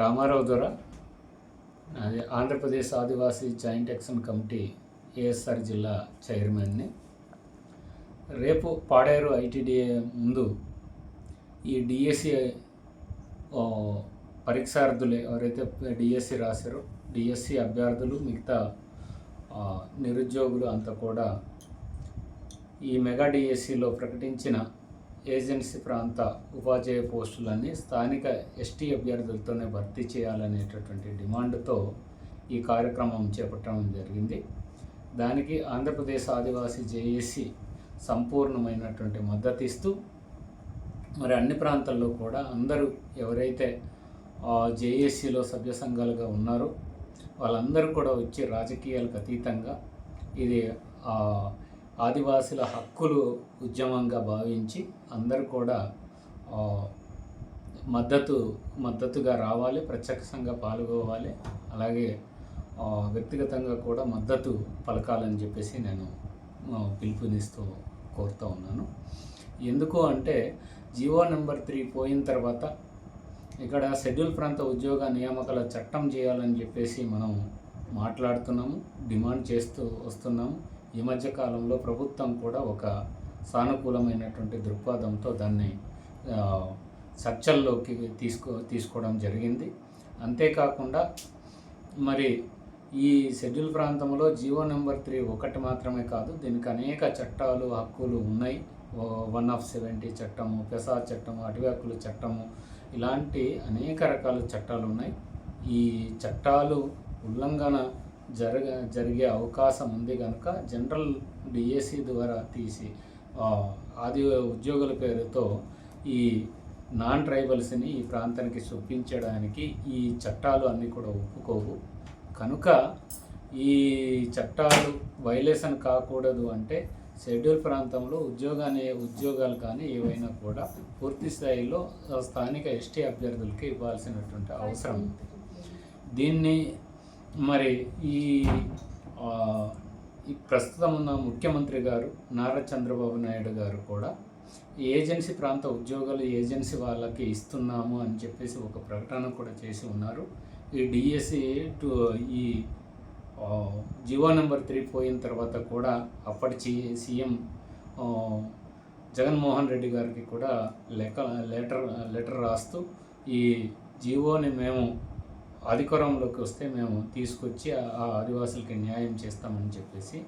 రామారావు ద్వారా అది Andhra Pradesh Adivasi joint action committee ASR జిల్లా చైర్మన్ని. రేపు పాడేరు ఐటీడీఏ ముందు ఈ డిఎస్సి పరీక్షార్థులు ఎవరైతే డిఎస్సి రాశారో డిఎస్సి అభ్యర్థులు మిగతా నిరుద్యోగులు అంతా కూడా ఈ మెగా డిఎస్సిలో ప్రకటించిన ఏజెన్సీ ప్రాంత ఉపాధ్యాయ పోస్టులన్నీ స్థానిక ఎస్టీ అభ్యర్థులతోనే భర్తీ చేయాలనేటటువంటి డిమాండ్తో ఈ కార్యక్రమం చేపట్టడం జరిగింది. దానికి ఆంధ్రప్రదేశ్ ఆదివాసీ జేఏసీ సంపూర్ణమైనటువంటి మద్దతు ఇస్తూ మరి అన్ని ప్రాంతాల్లో కూడా అందరూ ఎవరైతే జేఏసీలో సభ్య సంఘాలుగా ఉన్నారో వాళ్ళందరూ కూడా వచ్చి రాజకీయాలకు అతీతంగా ఇది ఆదివాసుల హక్కులు ఉద్యమంగా భావించి అందరూ కూడా మద్దతు మద్దతుగా రావాలి ప్రత్యక్షంగా పాల్గొవాలి. అలాగే వ్యక్తిగతంగా కూడా మద్దతు పలకాలని చెప్పేసి నేను పిలుపునిస్తూ కోరుతూ ఉన్నాను. ఎందుకు అంటే జీవో నెంబర్ త్రీ పోయిన తర్వాత ఇక్కడ షెడ్యూల్ ప్రాంత ఉద్యోగ నియామకాల చట్టం చేయాలని చెప్పేసి మనం మాట్లాడుతున్నాము డిమాండ్ చేస్తూ వస్తున్నాము. ఈ మధ్య కాలంలో ప్రభుత్వం కూడా ఒక సానుకూలమైనటువంటి దృక్పథంతో దాన్ని చర్చల్లోకి తీసుకో తీసుకోవడం జరిగింది. అంతేకాకుండా మరి ఈ షెడ్యూల్ ప్రాంతంలో జీవో నెంబర్ త్రీ ఒకటి మాత్రమే కాదు దీనికి అనేక చట్టాలు హక్కులు ఉన్నాయి. వన్ ఆఫ్ సెవెంటీ చట్టము పెసా చట్టము అటవీ హక్కుల చట్టము ఇలాంటి అనేక రకాల చట్టాలు ఉన్నాయి. ఈ చట్టాలు ఉల్లంఘన జరగ జరిగే అవకాశం ఉంది కనుక జనరల్ డిఎస్సి ద్వారా తీసి ఆది ఉద్యోగుల పేరుతో ఈ నాన్ ట్రైబల్స్ని ఈ ప్రాంతానికి చొప్పించడానికి ఈ చట్టాలు అన్నీ కూడా ఒప్పుకోవు కనుక ఈ చట్టాలు వైలేషన్ కాకూడదు అంటే షెడ్యూల్ ప్రాంతంలో ఉద్యోగాన్ని ఉద్యోగాలు కానీ ఏవైనా కూడా పూర్తి స్థాయిలో స్థానిక ఎస్టీ అభ్యర్థులకి ఇవ్వాల్సినటువంటి అవసరం ఉంది. దీన్ని మరి ఈ ఈ ప్రస్తుతం ఉన్న ముఖ్యమంత్రి గారు నారా చంద్రబాబు నాయుడు గారు కూడా ఈ ఏజెన్సీ ప్రాంత ఉద్యోగాలు ఏజెన్సీ వాళ్ళకి ఇస్తున్నాము అని చెప్పేసి ఒక ప్రకటన కూడా చేసి ఉన్నారు. ఈ డిఎస్సి టు ఈ జీవో జివో నెంబర్ త్రీ పోయిన తర్వాత కూడా అప్పటి సీఎం జగన్మోహన్ రెడ్డి గారికి కూడా లెక్క లెటర్ లెటర్ రాస్తూ ఈ జీవోని మేము అధికారంలోకి వస్తే మేము తీసుకొచ్చి ఆ ఆదివాసులకి న్యాయం చేస్తామని చెప్పేసి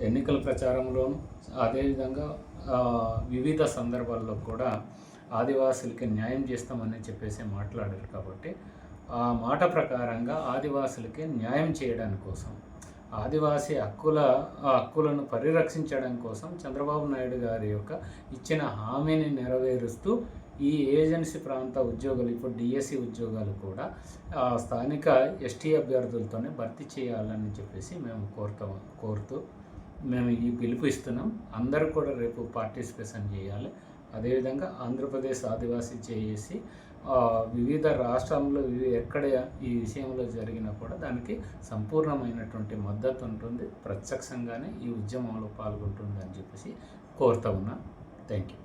ఎన్నికల ప్రచారంలోను అదేవిధంగా వివిధ సందర్భాల్లో కూడా ఆదివాసులకి న్యాయం చేస్తామని చెప్పేసి మాట్లాడారు కాబట్టి ఆ మాట ప్రకారంగా ఆదివాసులకి న్యాయం చేయడానికి కోసం ఆదివాసీ హక్కుల ఆ హక్కులను పరిరక్షించడం కోసం చంద్రబాబు నాయుడు గారి యొక్క ఇచ్చిన హామీని నెరవేరుస్తూ ఈ ఏజెన్సీ ప్రాంత ఉద్యోగులు ఇప్పుడు డిఎస్సి ఉద్యోగాలు కూడా ఆ, స్థానిక ఎస్టీ అభ్యర్థులతోనే భర్తీ చేయాలని చెప్పేసి మేము కోరుతాం కోరుతూ మేము ఈ పిలుపు ఇస్తున్నాం. అందరూ కూడా రేపు పార్టిసిపేషన్ చేయాలి. అదేవిధంగా ఆంధ్రప్రదేశ్ ఆదివాసీ చేసి వివిధ రాష్ట్రంలో ఎక్కడ ఈ విషయంలో జరిగినా కూడా దానికి సంపూర్ణమైనటువంటి మద్దతు ఉంటుంది. ప్రత్యక్షంగానే ఈ ఉద్యమంలో పాల్గొంటుంది అని చెప్పేసి కోరుతా ఉన్నా. Thank you